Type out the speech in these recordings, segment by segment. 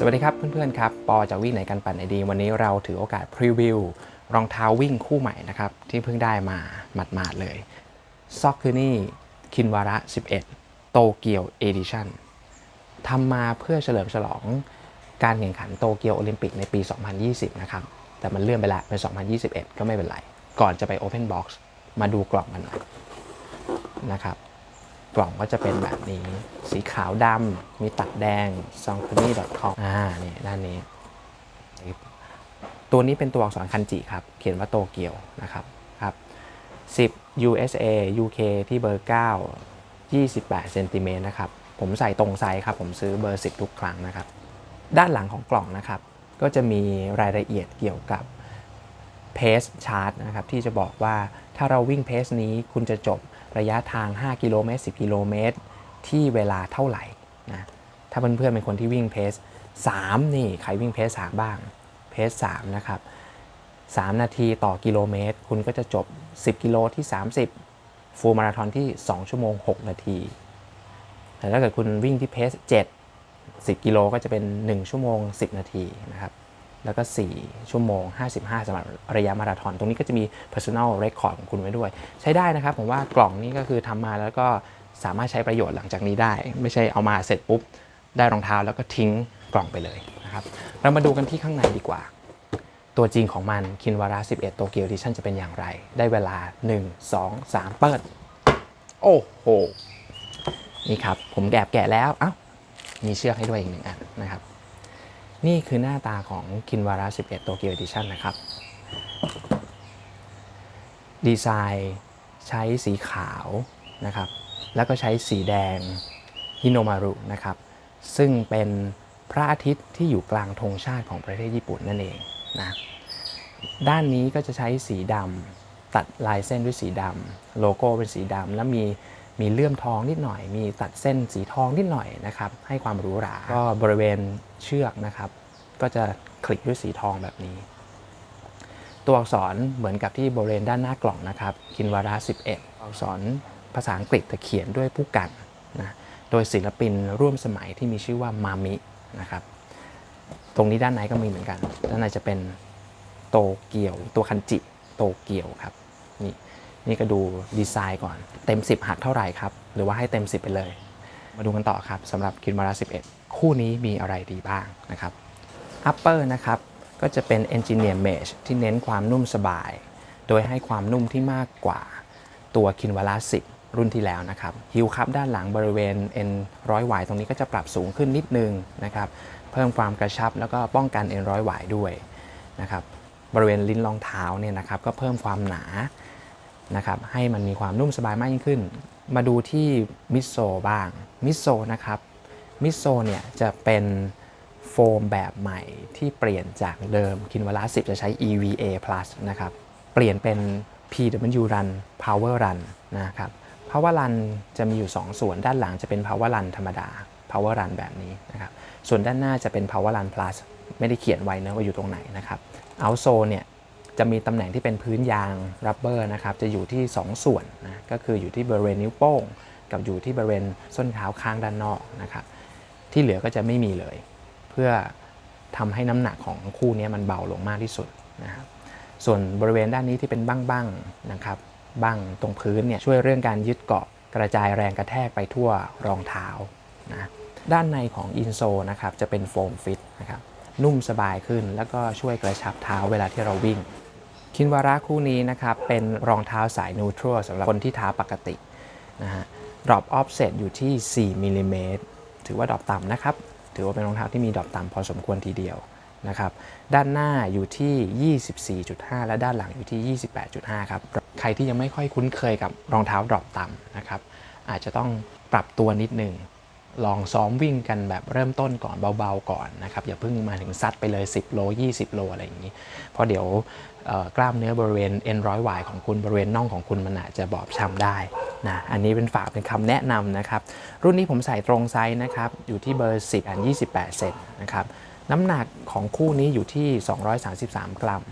สวัสดีครับเพื่อนๆครับ ปอจากวิ่งไหนกันปั่นไหนดี วันนี้เราถือโอกาสพรีวิวรองเท้าวิ่งคู่ใหม่นะครับ ที่เพิ่งได้มาหมาดๆเลยซอกคือนี่คินวาระ 11 โตเกียวเอดิชั่นทำมาเพื่อเฉลิมฉลองการแข่งขันโตเกียวโอลิมปิกในปี 2020 นะครับ แต่มันเลื่อนไปละเป็น 2021 ก็ไม่เป็นไร ก่อนจะไป Open Box มาดูกล่องกันหน่อยนะครับ กล่องก็จะเป็นแบบนี้ สีขาวดำมีตัดแดง s o n k u n i c o m อ่านี่ด้านนี้ ตัวนี้เป็นตัวอักษรคันจิครับ เขียนว่าโตเกียวนะครับครับ 10 USA UK ที่เบอร์ 9 28เซนติเมตรนะครับ ผมใส่ตรงไซส์ครับ ผมซื้อเบอร์ 10 ทุกครั้งนะครับ ด้านหลังของกล่องนะครับ ก็จะมีรายละเอียดเกี่ยวกับเพสชาร์ตนะครับ ที่จะบอกว่าถ้าเราวิ่งเพสนี้คุณจะจบ ระยะทาง 5 กิโลเมตร 10 กิโลเมตร ที่เวลาเท่าไหร่นะ ถ้าเพื่อนๆเป็นคนที่วิ่งเพส3นี่ใครวิ่งเพส3บ้าง เพส3นะครับ 3 นาทีต่อกิโลเมตร คุณก็จะจบ 10 กิโลที่ 30 ฟูลมาราธอนที่ 2 ชั่วโมง 6 นาที แต่ถ้าเกิดคุณวิ่งที่เพส7 10 กิโลก็จะเป็น 1 ชั่วโมง 10 นาทีนะครับ แล้วก็ 4 ชั่วโมง 55สำหรับระยะมาราธอน ตรงนี้ก็จะมี personal record ของคุณไว้ด้วย ใช้ได้นะครับ ผมว่ากล่องนี้ก็คือทำมาแล้วก็สามารถใช้ประโยชน์หลังจากนี้ได้ ไม่ใช่เอามาเสร็จปุ๊บ ได้รองเท้าแล้วก็ทิ้งกล่องไปเลยนะครับ เรามาดูกันที่ข้างในดีกว่า ตัวจริงของมันคินวาระ11โตเกียวดิชั่นจะเป็นอย่างไร ได้เวลา 1 2 3 เปิด โอ้โห นี่ครับ ผมแกบแกะแล้ว เอ้า มีเชือกให้ด้วยอีกหนึ่งอันนะครับ นี่คือหน้าตาของคินวาระ 11 โตเกียวดิชั่นนะครับ ดีไซน์ใช้สีขาวนะครับ แล้วก็ใช้สีแดงฮิโนมารุนะครับ ซึ่งเป็นพระอาทิตย์ที่อยู่กลางธงชาติของประเทศญี่ปุ่นนั่นเองนะด้านนี้ก็จะใช้สีดำตัดลายเส้นด้วยสีดำโลโก้เป็นสีดำแล้วมี มีเลื่อมทองนิดหน่อย มีตัดเส้นสีทองนิดหน่อยนะครับให้ความหรูหราก็บริเวณเชือกนะครับ ก็จะคลิกด้วยสีทองแบบนี้ ตัวอักษรเหมือนกับที่บริเวณด้านหน้ากล่องนะครับคินวาระ11 อักษรภาษาอังกฤษแต่เขียนด้วยผู้กันนะโดยศิลปินร่วมสมัยที่มีชื่อว่ามามินะครับตรงนี้ด้านในก็มีเหมือนกัน ด้านในจะเป็นโตเกียว ตัวคันจิ โตเกียวครับนี่ นี่ก็ดูดีไซน์ก่อน เต็ม 10 หักเท่าไหร่ครับ หรือว่าให้เต็ม 10 ไปเลย มาดูกันต่อครับสำหรับคินวาระ11 คู่นี้มีอะไรดีบ้างนะครับ upper นะครับก็จะเป็น engineer mesh ที่เน้นความนุ่มสบาย โดยให้ความนุ่มที่มากกว่าตัวคินวาระ10รุ่นที่แล้วนะครับฮิวคัพด้านหลังบริเวณ N ร้อยหวายตรงนี้ก็จะปรับสูงขึ้นนิดนึงนะครับเพิ่มความกระชับแล้วก็ป้องกัน N ร้อยหวายด้วยนะครับบริเวณลิ้นรองเท้าเนี่ยนะครับก็เพิ่มความหนา นะครับให้มันมีความนุ่มสบายมากยิ่งขึ้น มาดูที่มิโซบ้างมิโซนะครับมิโซเนี่ยจะเป็นโฟมแบบใหม่ที่เปลี่ยนจากเดิมคินวาระ10 จะใช้ EVA plus นะครับเปลี่ยนเป็น PW Run Power Run นะครับ Power Run จะมีอยู่ 2 ส่วนด้านหลังจะเป็น Power Run ธรรมดา Power Run แบบนี้นะครับส่วนด้านหน้าจะเป็น Power Run Plus ไม่ได้เขียนไว้นะว่าอยู่ตรงไหนนะครับ Outsole เนี่ย จะมีตำแหน่งที่เป็นพื้นยางรับเบอร์นะครับจะอยู่ที่ 2 ส่วนนะก็คืออยู่ที่บริเวณนิ้วโป้ง กับอยู่ที่บริเวณส้นเท้าข้างด้านนอกนะครับที่เหลือก็จะไม่มีเลย เพื่อทำให้น้ำหนักของคู่นี้มันเบาลงมากที่สุดนะครับส่วนบริเวณด้านนี้ที่เป็นบ้างๆนะครับบ้างตรงพื้นเนี่ยช่วยเรื่องการยึดเกาะกระจายแรงกระแทกไปทั่วรองเท้านะด้านในของอินโซนะครับจะเป็นโฟมฟิตนะครับนุ่มสบายขึ้นแล้วก็ช่วยกระชับเท้าเวลาที่เราวิ่ง คินวาระคู่นี้นะครับเป็นรองเท้าสายนูทรัลสำหรับคนที่เท้าปกตินะฮะ drop offset อยู่ที่ 4มิลลิเมตรถือว่าดรอปต่ำนะครับ ถือว่าเป็นรองเท้าที่มีดรอปต่ำพอสมควรทีเดียวนะครับ ด้านหน้าอยู่ที่ 24.5 และด้านหลังอยู่ที่ 28.5 ครับ ใครที่ยังไม่ค่อยคุ้นเคยกับรองเท้าดรอปต่ำนะครับ อาจจะต้องปรับตัวนิดนึง ลองซ้อมวิ่งกันแบบเริ่มต้นก่อนเบาๆก่อนนะครับอย่าเพิ่งมาถึงซัดไปเลย 10 โล 20 โลอะไรอย่างนี้ เพราะเดี๋ยวกล้ามเนื้อบริเวณเอ็นร้อยหวายของคุณบริเวณน่องของคุณมันอาจจะบอบช้ำได้นะอันนี้เป็นฝากเป็นคำแนะนำนะครับ รุ่นนี้ผมใส่ตรงไซส์นะครับอยู่ที่เบอร์ 10 อัน 28 เซนนะครับน้ำหนักของคู่นี้อยู่ที่ 233 กรัม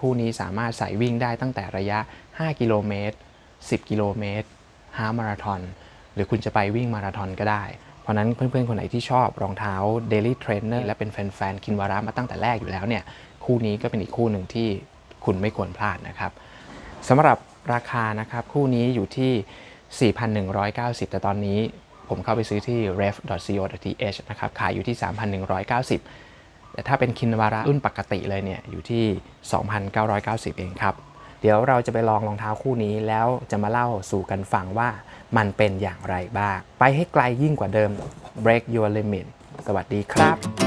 คู่นี้สามารถใส่วิ่งได้ตั้งแต่ระยะ 5 กิโลเมตร 10 กิโลเมตรฮามาราทอนหรือคุณจะไปวิ่งมาราธอนก็ได้ เพราะนั้นเพื่อนๆ คนไหนที่ชอบรองเท้า Daily Trainer และเป็นแฟนๆ คินวาระมาตั้งแต่แรกอยู่แล้วเนี่ยคู่นี้ก็เป็นอีกคู่หนึ่งที่คุณไม่ควรพลาดนะครับสำหรับราคานะครับคู่นี้อยู่ที่ 4,190 แต่ตอนนี้ผมเข้าไปซื้อที่ ref.co.th นะครับขายอยู่ที่ 3,190 แต่ถ้าเป็นคินวาระรุ่นปกติเลยเนี่ยอยู่ที่ 2,990 เองครับ เดี๋ยวเราจะไปลองรองเท้าคู่นี้แล้วจะมาเล่าสู่กันฟังว่ามันเป็นอย่างไรบ้าง ไปให้ไกลยิ่งกว่าเดิม break your limit สวัสดีครับ